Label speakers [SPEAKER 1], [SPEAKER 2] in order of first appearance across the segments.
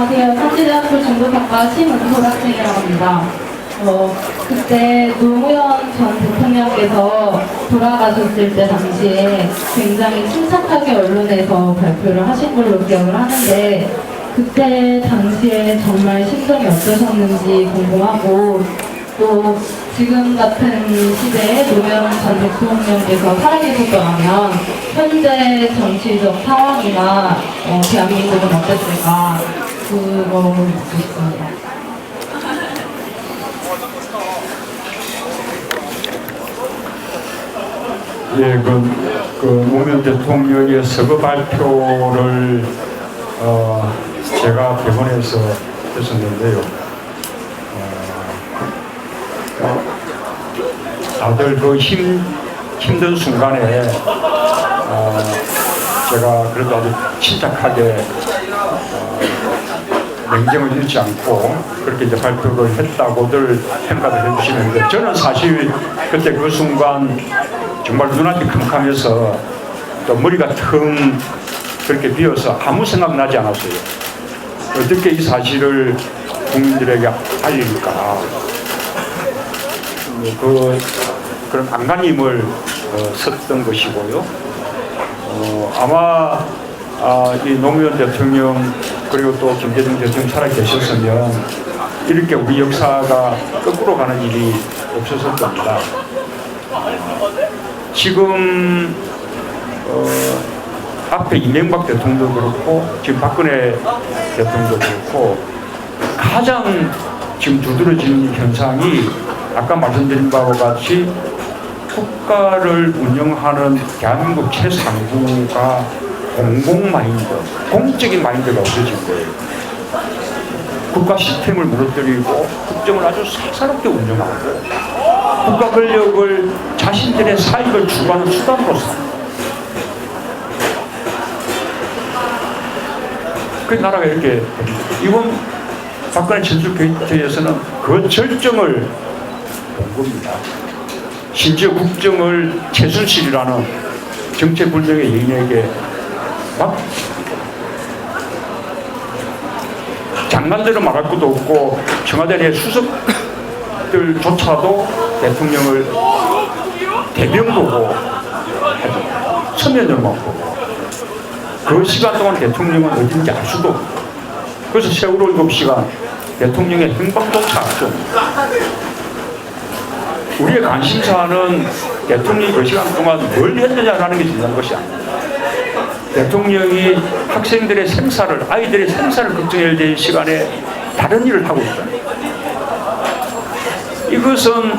[SPEAKER 1] 안녕하세요. 산지대학교 중국학과 신은솔 학생이라고 합니다. 어, 그때 노무현 전 대통령께서 돌아가셨을 때 당시에 굉장히 침착하게 언론에서 발표를 하신 걸로 기억을 하는데 그때 당시에 정말 심정이 어떠셨는지 궁금하고 또 지금 같은 시대에 노무현 전 대통령께서 살아계셨더라면 현재 정치적 상황이나 어, 대한민국은 어땠을까 묻고 싶습니다.
[SPEAKER 2] 예, 그, 그 노무현 대통령의 서거 발표를 어, 제가 대본에서 했었는데요. 어, 다들 그 힘, 힘든 순간에 어, 제가 그래도 아주 침착하게 어, 냉정을 잃지 않고 그렇게 이제 발표를 했다고들 평가를 해주시는데 저는 사실 그때 그 순간 정말 눈앞이 캄캄해서 또 머리가 텅 그렇게 비어서 아무 생각 나지 않았어요. 어떻게 이 사실을 국민들에게 알릴까. 그, 그런 안간힘을 어, 썼던 것이고요. 어, 아마 아, 이 노무현 대통령 그리고 또 김대중 대통령 살아 계셨으면 이렇게 우리 역사가 거꾸로 가는 일이 없었을 겁니다. 지금 어, 앞에 이명박 대통령도 그렇고 지금 박근혜 대통령도 그렇고 가장 지금 두드러지는 현상이 아까 말씀드린 바와 같이 국가를 운영하는 대한민국 최상부가 공공 마인드, 공적인 마인드가 없어진 거예요. 국가 시스템을 무너뜨리고 국정을 아주 사사롭게 운영하고 국가 권력을 자신들의 사익을 추구하는 수단으로 삼. 그 나라가 이렇게. 이번 박근혜 전술 게이트에서는 그 절정을 본 겁니다. 심지어 국정을 최순실이라는 정체 불명의 여인에게 막 장난대로 말할 것도 없고 청와대 내 수석들조차도 대통령을 대변 보고. 서면으로만 보고 그 시간 동안 대통령은 어딘지 알 수도 없고 그래서 세월호 7시간 대통령의 행방조차 알수 우리의 관심사는 대통령이 그 시간 동안 뭘 했느냐라는 게 중요한 것이 아닙니다. 대통령이 학생들의 생사를, 아이들의 생사를 걱정해야 될 시간에 다른 일을 하고 있잖아요. 이것은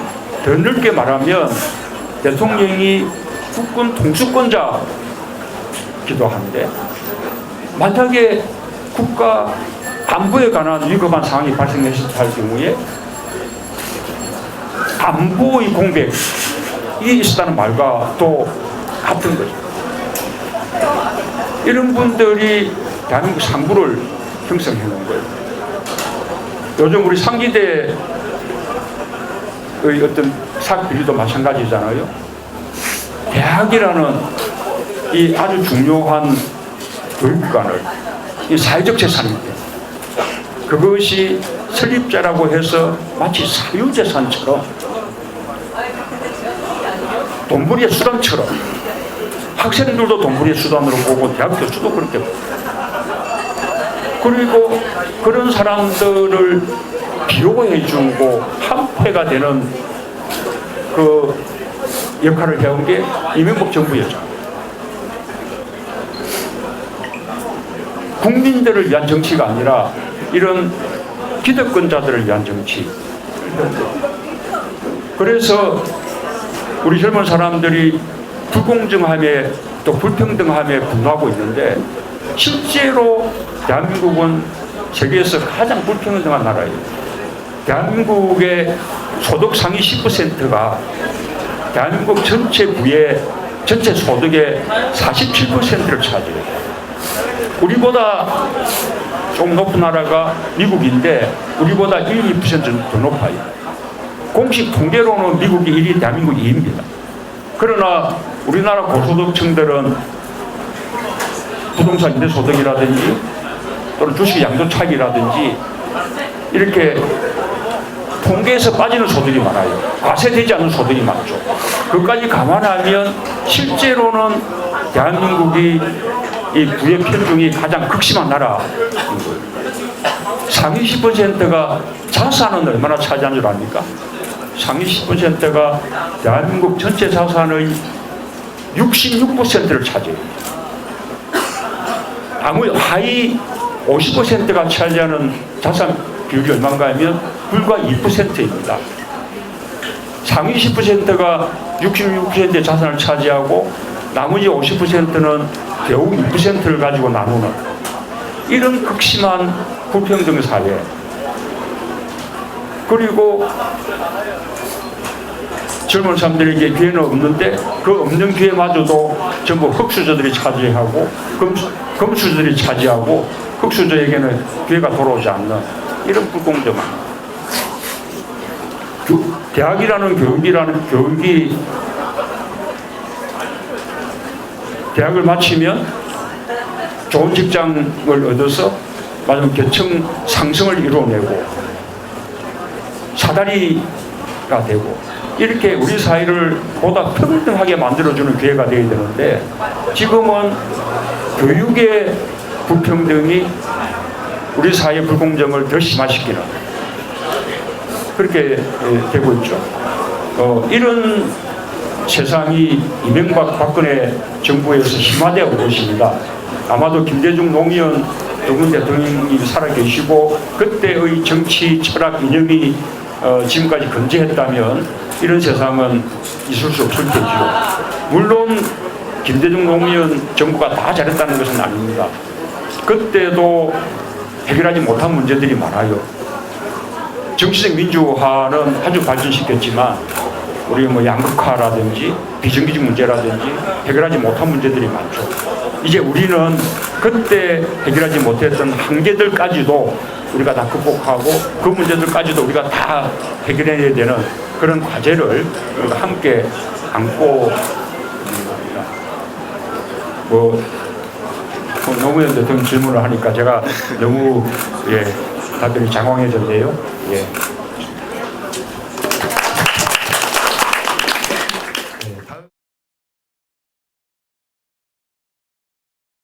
[SPEAKER 2] 더 넓게 말하면 대통령이 국군 통수권자기도 한데 만약에 국가 안보에 관한 위급한 상황이 발생했을 경우에 안보의 공백이 있었다는 말과 또 같은 거죠. 이런 분들이 대한민국 상부를 형성해 놓은 거예요. 요즘 우리 상기대의 어떤 사학 비리도 마찬가지잖아요. 대학이라는 이 아주 중요한 교육관을 이 사회적 재산인데 그것이 설립자라고 해서 마치 사유재산처럼 돈벌이의 수단처럼 학생들도 돈벌이의 수단으로 보고 대학 교 수도 그렇게 보고 그리고 그런 사람들을 비호해주고 한패가 되는 그 역할을 해온 게 이명박 정부였죠. 국민들을 위한 정치가 아니라 이런 기득권자들을 위한 정치. 그래서 우리 젊은 사람들이 불공정함에 또 불평등함에 분노하고 있는데 실제로 대한민국은 세계에서 가장 불평등한 나라예요. 대한민국의 소득 상위 10%가 대한민국 전체 부의 전체 소득의 47%를 차지해요. 우리보다 좀 높은 나라가 미국인데 우리보다 1, 2%더 높아요. 공식 통계로는 미국이 1위, 대한민국이 2위입니다. 그러나 우리나라 고소득층들은 부동산 임대소득이라든지 또는 주식 양도 차익이라든지 이렇게 통계에서 빠지는 소들이 많아요. 과세되지 않는 소들이 많죠. 그까지 감안하면 실제로는 대한민국이 이 부의 편중이 가장 극심한 나라인 거예요. 상위 10%가 자산은 얼마나 차지한 줄 압니까? 상위 10%가 대한민국 전체 자산의 66%를 차지해요. 아무 하위 50%가 차지하는 자산 비율이 얼마인가 하면 불과 2%입니다. 상위 10%가 66%의 자산을 차지하고 나머지 50%는 겨우 2%를 가지고 나누는 이런 극심한 불평등 사회. 그리고 젊은 사람들에게 기회는 없는데 그 없는 기회마저도 전부 흑수저들이 차지하고 금수, 금수저들이 차지하고 흑수저에게는 기회가 돌아오지 않는 이런 불공정함. 교- 대학이라는 교육이라는 교육이 대학을 마치면 좋은 직장을 얻어서 마지막 계층 상승을 이루어내고 사다리가 되고 이렇게 우리 사회를 보다 평등하게 만들어주는 기회가 되어야 되는데 지금은 교육의 불평등이 우리 사회의 불공정을 더 심화시키는 그렇게 예, 되고 있죠. 어, 이런 세상이 이명박 박근혜 정부에서 심화되어 오고 있습니다. 아마도 김대중 노무현 두분 대통령이 살아계시고 그때의 정치 철학 이념이 어, 지금까지 건재했다면 이런 세상은 있을 수 없을 테지요. 물론 김대중 노무현 정부가 다 잘했다는 것은 아닙니다. 그때도 해결하지 못한 문제들이 많아요. 정치적 민주화는 아주 발전시켰지만 우리 뭐 양극화라든지 비정규직 문제라든지 해결하지 못한 문제들이 많죠. 이제 우리는 그때 해결하지 못했던 한계들까지도 우리가 다 극복하고 그 문제들까지도 우리가 다 해결해야 되는 그런 과제를 우리가 함께 안고. 뭐, 뭐 노무현 대통령 질문을 하니까 제가 너무 예 다들 장황해졌네요. 예.